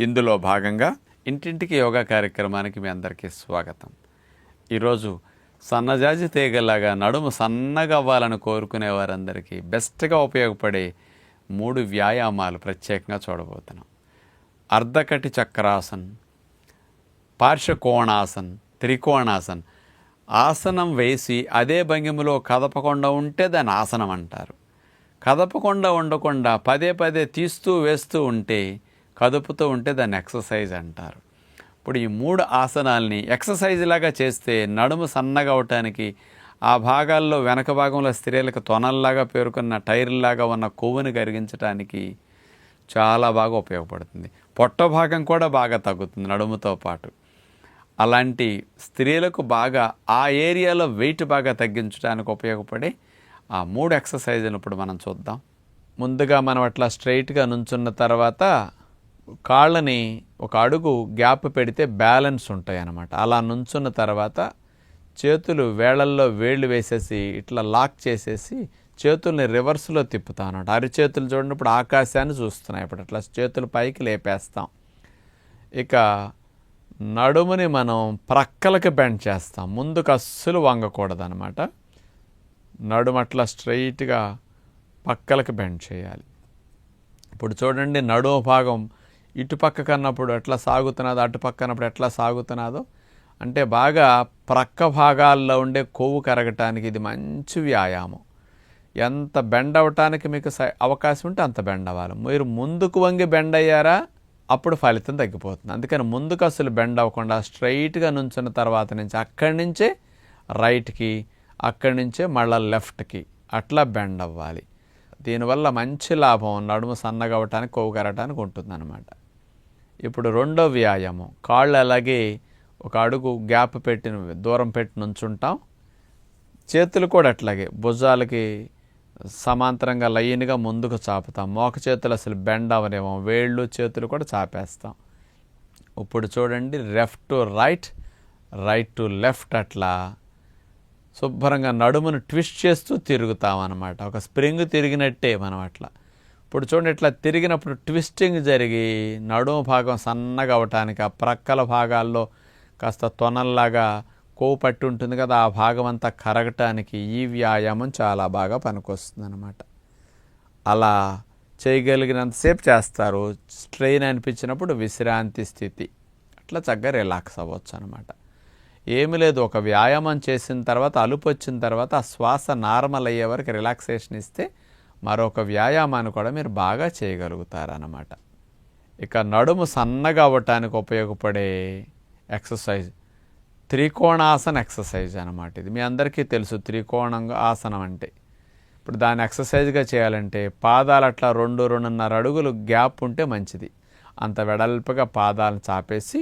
ఇందులో భాగంగా ఇంటింటికి యోగా కార్యక్రమానికి మీ అందరికీ స్వాగతం. ఈరోజు సన్నజాజి తీగలాగా నడుము సన్నగా అవ్వాలని కోరుకునే వారందరికీ బెస్ట్గా ఉపయోగపడే మూడు వ్యాయామాలు ప్రత్యేకంగా చూడబోతున్నాం. అర్ధకటి చక్రాసన్ పార్శ్వకోణాసన్ త్రికోణాసన్. ఆసనం వేసి అదే భంగిమలో కదపకుండా ఉంటే దాన్ని ఆసనం అంటారు. కదపకుండా ఉండకుండా పదే పదే తీస్తూ వేస్తూ ఉంటే కదుపుతూ ఉంటే దాన్ని ఎక్సర్సైజ్ అంటారు. ఇప్పుడు ఈ మూడు ఆసనాల్ని ఎక్సర్సైజ్ లాగా చేస్తే నడుము సన్నగా అవటానికి ఆ భాగాల్లో వెనక భాగంలో స్త్రీలకు తొనల్లాగా పేరుకున్న టైర్లాగా ఉన్న కొవ్వుని కరిగించడానికి చాలా బాగా ఉపయోగపడుతుంది. పొట్ట భాగం కూడా బాగా తగ్గుతుంది నడుముతో పాటు. అలాంటి స్త్రీలకు బాగా ఆ ఏరియాలో వెయిట్ బాగా తగ్గించడానికి ఉపయోగపడే ఆ మూడు ఎక్సర్సైజులు ఇప్పుడు మనం చూద్దాం. ముందుగా మనం అట్లా స్ట్రైట్గా నుంచున్న తర్వాత కాళ్ళని ఒక అడుగు గ్యాప్ పెడితే బ్యాలెన్స్ ఉంటాయి అన్నమాట అలా నుంచున్న తర్వాత చేతులు వేళల్లో వేళ్ళు వేసేసి ఇట్లా లాక్ చేసేసి చేతుల్ని రివర్స్లో తిప్పుతా అన్నమాట అరిచేతులు చూడండి ఇప్పుడు ఆకాశాన్ని చూస్తున్నాయి. ఇప్పుడు అట్లా చేతులు పైకి లేపేస్తాం. ఇక నడుముని మనం ప్రక్కలకి బెండ్ చేస్తాం. ముందుకు అస్సలు వంగకూడదు అనమాట నడుము అట్లా స్ట్రైట్గా పక్కలకి బెండ్ చేయాలి. ఇప్పుడు చూడండి నడుము భాగం ఇటు పక్క కన్నప్పుడు ఎట్లా సాగుతున్నదో అటు పక్క అన్నప్పుడు ఎట్లా సాగుతున్నదో అంటే బాగా ప్రక్క భాగాల్లో ఉండే కొవ్వు కరగటానికి ఇది మంచి వ్యాయామం. ఎంత బెండ్ అవ్వటానికి మీకు అవకాశం ఉంటే అంత బెండ్ అవ్వాలి. మీరు ముందుకు వంగి బెండ్ అయ్యారా అప్పుడు ఫలితం తగ్గిపోతుంది. అందుకని ముందుకు అసలు బెండ్ అవ్వకుండా స్ట్రైట్గా నుంచిన తర్వాత నుంచి అక్కడి నుంచే రైట్కి అక్కడి నుంచే మళ్ళీ లెఫ్ట్కి అట్లా బెండ్ అవ్వాలి. దీనివల్ల మంచి లాభం నడుము సన్నగా అవ్వటానికి కొవ్వు కరగటానికి ఉంటుందన్నమాట. ఇప్పుడు రెండో వ్యాయామం. కాళ్ళు అలాగే ఒక అడుగు గ్యాప్ పెట్టిన దూరం పెట్టి నుంచుంటాం. చేతులు కూడా అట్లాగే భుజాలకి సమాంతరంగా లైన్గా ముందుకు చాపుతాం. మోక చేతులు అసలు బెండ్ అవనేమో వేళ్ళు చేతులు కూడా చాపేస్తాం. ఇప్పుడు చూడండి left to right right to left అట్లా శుభ్రంగా నడుమును ట్విస్ట్ చేస్తూ తిరుగుతాం అనమాట ఒక స్ప్రింగ్ తిరిగినట్టే మనం అట్లా. ఇప్పుడు చూడండి ఇట్లా తిరిగినప్పుడు ట్విస్టింగ్ జరిగి నడుము భాగం సన్నగా అవటానికి ఆ ప్రక్కల భాగాల్లో కాస్త తొనల్లాగా కొవ్వు పట్టి ఉంటుంది కదా ఆ భాగం అంతా కరగటానికి ఈ వ్యాయామం చాలా బాగా పనికొస్తుంది అనమాట అలా చేయగలిగినంతసేపు చేస్తారు. స్ట్రెయిన్ అనిపించినప్పుడు విశ్రాంతి స్థితి. అట్లా చక్కగా రిలాక్స్ అవ్వచ్చు అనమాట ఏమి లేదు ఒక వ్యాయామం చేసిన తర్వాత అలుపు వచ్చిన తర్వాత ఆ శ్వాస నార్మల్ అయ్యే వరకు రిలాక్సేషన్ ఇస్తే మరొక వ్యాయామాన్ని కూడా మీరు బాగా చేయగలుగుతారన్నమాట. ఇక నడుము సన్నగా అవ్వటానికి ఉపయోగపడే ఎక్సర్సైజ్ త్రికోణాసన ఎక్సర్సైజ్ అనమాట ఇది. మీ అందరికీ తెలుసు త్రికోణంగా ఆసనం అంటే. ఇప్పుడు దాన్ని ఎక్సర్సైజ్గా చేయాలంటే పాదాలు అట్లా రెండు రెండున్నర అడుగులు గ్యాప్ ఉంటే మంచిది. అంత వెడల్పుగా పాదాలను చాపేసి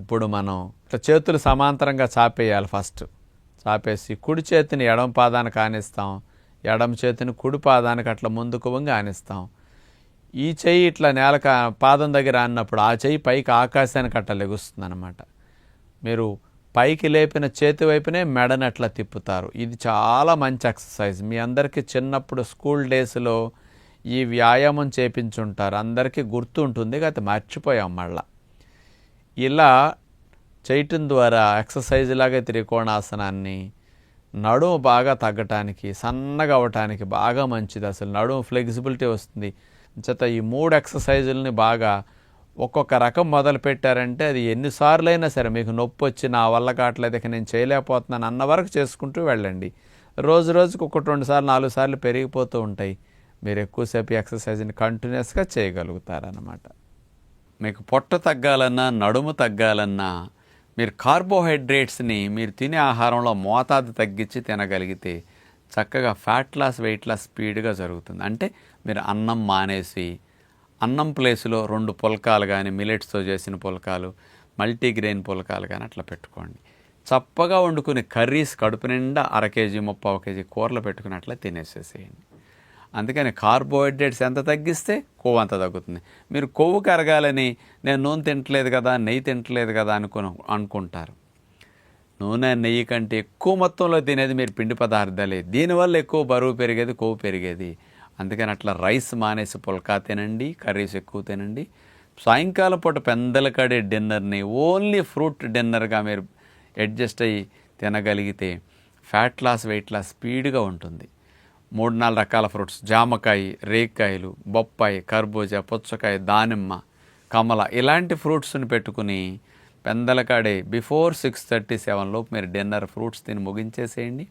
ఇప్పుడు మనం ఇట్లా చేతులు సమాంతరంగా చాపేయాలి ఫస్ట్. చాపేసి కుడి చేతిని ఎడమ పాదాన్ని కానిస్తాం ఎడమ చేతిని కుడి పాదానికి అట్లా ముందుకు వంగి ఆనిస్తాం. ఈ చెయ్యి ఇట్లా నేల పాదం దగ్గర అన్నప్పుడు ఆ చెయ్యి పైకి ఆకాశానికి అట్లా లెగుస్తుంది అనమాట మీరు పైకి లేపిన చేతి వైపునే మెడని అట్లా తిప్పుతారు. ఇది చాలా మంచి ఎక్సర్సైజ్. మీ అందరికీ చిన్నప్పుడు స్కూల్ డేస్లో ఈ వ్యాయామం చేపించుంటారు. అందరికీ గుర్తు ఉంటుంది కాకపోతే మర్చిపోయాం మళ్ళా. ఇలా చేయటం ద్వారా ఎక్సర్సైజ్ లాగే త్రికోణాసనాన్ని నడుము బాగా తగ్గటానికి సన్నగా అవ్వటానికి బాగా మంచిది అసలు. నడుము ఫ్లెక్సిబిలిటీ వస్తుంది. చేత ఈ మూడు ఎక్సర్సైజుల్ని బాగా ఒక్కొక్క రకం మొదలు పెట్టారంటే అది ఎన్నిసార్లు అయినా సరే మీకు నొప్పి వచ్చి నా వల్ల కావట్లేదు ఇక నేను చేయలేకపోతున్నాను అన్న వరకు చేసుకుంటూ వెళ్ళండి. రోజు రోజుకు ఒకటి రెండు సార్లు నాలుగు సార్లు పెరిగిపోతూ ఉంటాయి. మీరు ఎక్కువసేపు ఎక్సర్సైజ్ని కంటిన్యూస్గా చేయగలుగుతారనమాట మీకు పొట్ట తగ్గాలన్నా నడుము తగ్గాలన్నా మీరు కార్బోహైడ్రేట్స్ని మీరు తినే ఆహారంలో మోతాదు తగ్గించి తినగలిగితే చక్కగా ఫ్యాట్ లాస్ వెయిట్ లాస్ స్పీడ్గా జరుగుతుంది. అంటే మీరు అన్నం మానేసి అన్నం ప్లేస్లో రెండు పుల్కాలు కానీ మిలెట్స్తో చేసిన పుల్కాలు మల్టీగ్రెయిన్ పుల్కాలు కానీ అట్లా పెట్టుకోండి. చప్పగా వండుకునే కర్రీస్ కడుపు నిండా అర కేజీ ముప్పావు కేజీ కూరలు పెట్టుకుని అట్లా తినేసేసేయండి. అందుకని కార్బోహైడ్రేట్స్ ఎంత తగ్గిస్తే కొవ్వు అంత తగ్గుతుంది. మీరు కొవ్వు కరగాలని నేను నూనె తింటలేదు కదా నెయ్యి తింటలేదు కదా అనుకుని అనుకుంటారు. నూనె నెయ్యి కంటే ఎక్కువ మొత్తంలో తినేది మీరు పిండి పదార్థాలే. దీనివల్ల ఎక్కువ బరువు పెరిగేది కొవ్వు పెరిగేది. అందుకని అట్లా రైస్ మానేసి పుల్కా తినండి కర్రీస్ ఎక్కువ తినండి. సాయంకాలం పూట పెందలకాడే డిన్నర్ని ఓన్లీ ఫ్రూట్ డిన్నర్గా మీరు అడ్జస్ట్ అయ్యి తినగలిగితే ఫ్యాట్ లాస్ వెయిట్ లాస్ స్పీడ్గా ఉంటుంది. మూడు నాలుగు రకాల ఫ్రూట్స్. జామకాయ రేక్కాయలు బొప్పాయి కర్బూజా పుచ్చకాయ దానిమ్మ కమల ఇలాంటి ఫ్రూట్స్ని పెట్టుకుని పెందలకాడే బిఫోర్ సిక్స్ థర్టీ సెవెన్ లోపు మీరు డిన్నర్ ఫ్రూట్స్ తిని ముగించేసేయండి.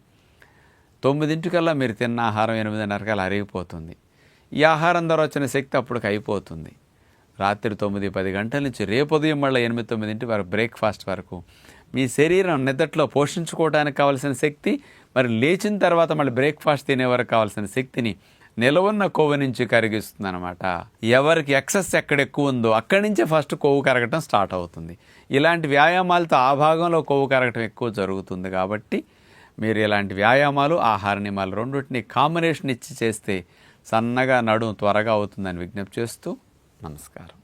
తొమ్మిదింటికల్లా మీరు తిన్న ఆహారం ఎనిమిదిన్నరకల్లా అరిగిపోతుంది. ఈ ఆహారం ద్వారా వచ్చిన శక్తి అప్పటికి అయిపోతుంది. రాత్రి తొమ్మిది పది గంటల నుంచి రేపు ఉదయం మళ్ళీ ఎనిమిది తొమ్మిదింటి వరకు బ్రేక్ఫాస్ట్ వరకు మీ శరీరం నిద్రలో పోషించుకోవడానికి కావాల్సిన శక్తి మరి లేచిన తర్వాత మళ్ళీ బ్రేక్ఫాస్ట్ తినే వరకు కావాల్సిన శక్తిని నిలవున్న కొవ్వు నుంచి కరిగిస్తుంది అనమాట ఎవరికి ఎక్సెస్ ఎక్కడ ఎక్కువ ఉందో అక్కడి నుంచే ఫస్ట్ కొవ్వు కరగటం స్టార్ట్ అవుతుంది. ఇలాంటి వ్యాయామాలతో ఆ భాగంలో కొవ్వు కరగటం ఎక్కువ జరుగుతుంది కాబట్టి మీరు ఇలాంటి వ్యాయామాలు ఆహార నియమాలు రెండింటిని కాంబినేషన్ ఇచ్చి చేస్తే సన్నగా నడుము త్వరగా అవుతుందని విజ్ఞప్తి చేస్తూ నమస్కారం.